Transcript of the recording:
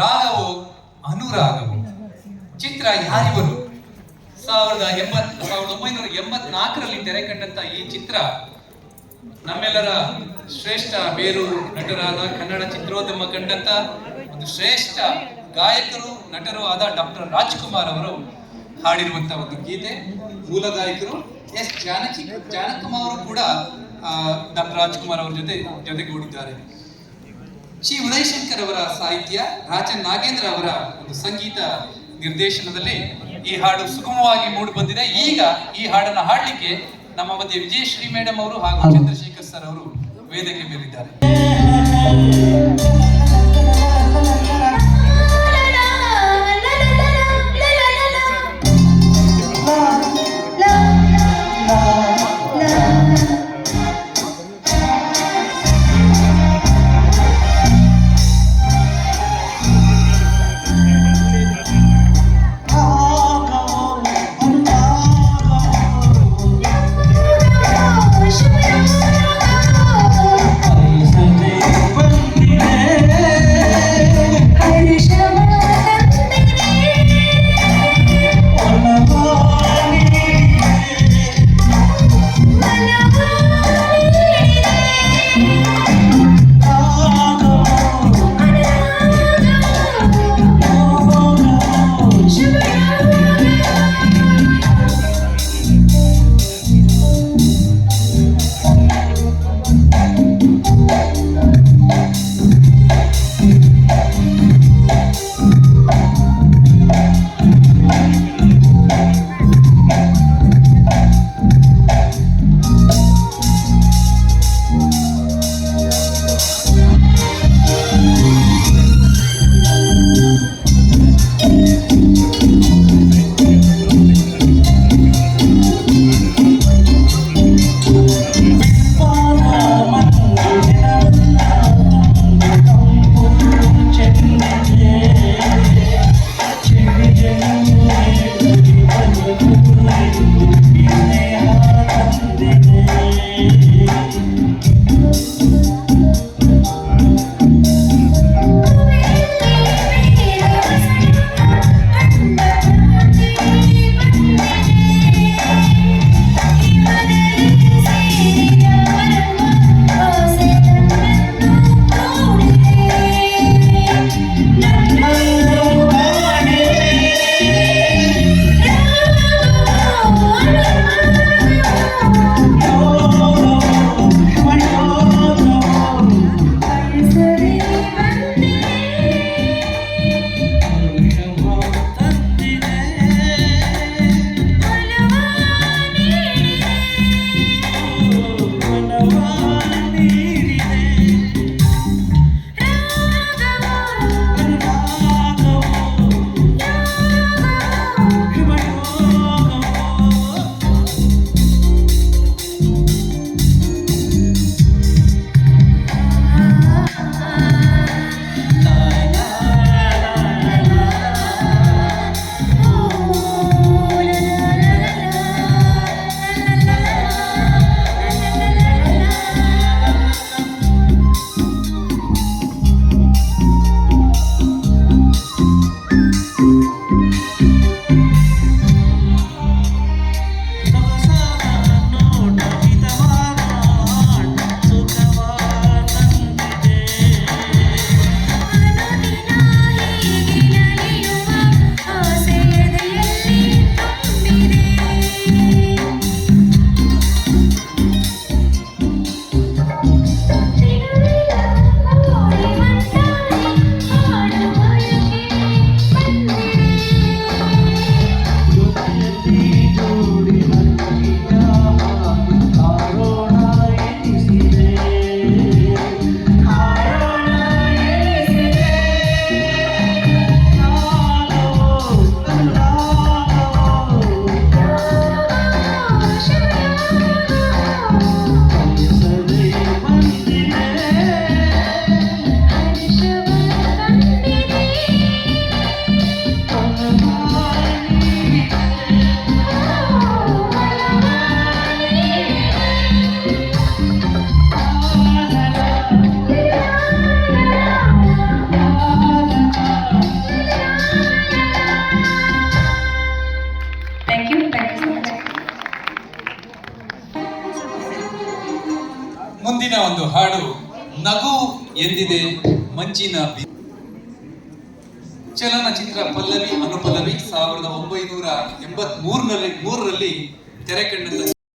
ರಾಗವು ಅನುರಾಗವು. ಚಿತ್ರ ಯಾರಿವರು ಸಾವಿರದ ಎಂಬತ್, ಸಾವಿರದ ಒಂಬೈನೂರ ಎಂಬತ್ನಾಲ್ಕರಲ್ಲಿ ತೆರೆ ಕಂಡಂತ ಈ ಚಿತ್ರ ನಮ್ಮೆಲ್ಲರ ಶ್ರೇಷ್ಠ ಬೇರೂರು ನಟರಾದ ಕನ್ನಡ ಚಿತ್ರೋದ್ಯಮ ಕಂಡಂತ ಒಂದು ಶ್ರೇಷ್ಠ ಗಾಯಕರು, ನಟರು ಆದ ಡಾಕ್ಟರ್ ರಾಜ್ಕುಮಾರ್ ಅವರು ಹಾಡಿರುವಂತ ಒಂದು ಗೀತೆ. ಮೂಲ ಗಾಯಕರು ಎಸ್ ಜಾನಕಿ, ಜಾನಕಮ್ಮ ಅವರು ಕೂಡ ಡಾಕ್ಟರ್ ರಾಜ್ಕುಮಾರ್ ಅವರ ಜೊತೆ, ಜೊತೆಗೂಡಿದ್ದಾರೆ. ಶ್ರೀ ಉದಯಶಂಕರ್ ಅವರ ಸಾಹಿತ್ಯ ರಾಜನ್ ನಾಗೇಂದ್ರ ಅವರ ಒಂದು ಸಂಗೀತ ನಿರ್ದೇಶನದಲ್ಲಿ ಈ ಹಾಡು ಸುಗಮವಾಗಿ ಮೂಡಿ ಬಂದಿದೆ ಈಗ ಈ ಹಾಡನ್ನ ಹಾಡಲಿಕ್ಕೆ ನಮ್ಮ ಮಧ್ಯೆ ವಿಜಯಶ್ರೀ ಮೇಡಮ್ ಅವರು ಹಾಗೂ ಚಂದ್ರಶೇಖರ್ ಸರ್ ಅವರು ವೇದಿಕೆ ಮೇಲಿದ್ದಾರೆ. ಒಂದು ಹಾಡು ನಗು ಎಂದಿದೆ ಮಂಜಿನ ಬಿ ಚಲನಚಿತ್ರ ಪಲ್ಲವಿ ಅನುಪಲ್ಲವಿ ಸಾವಿರದ ಒಂಬೈನೂರ ಎಂಬತ್ ಮೂರರಲ್ಲಿ ತೆರೆ ಕಂಡಂತ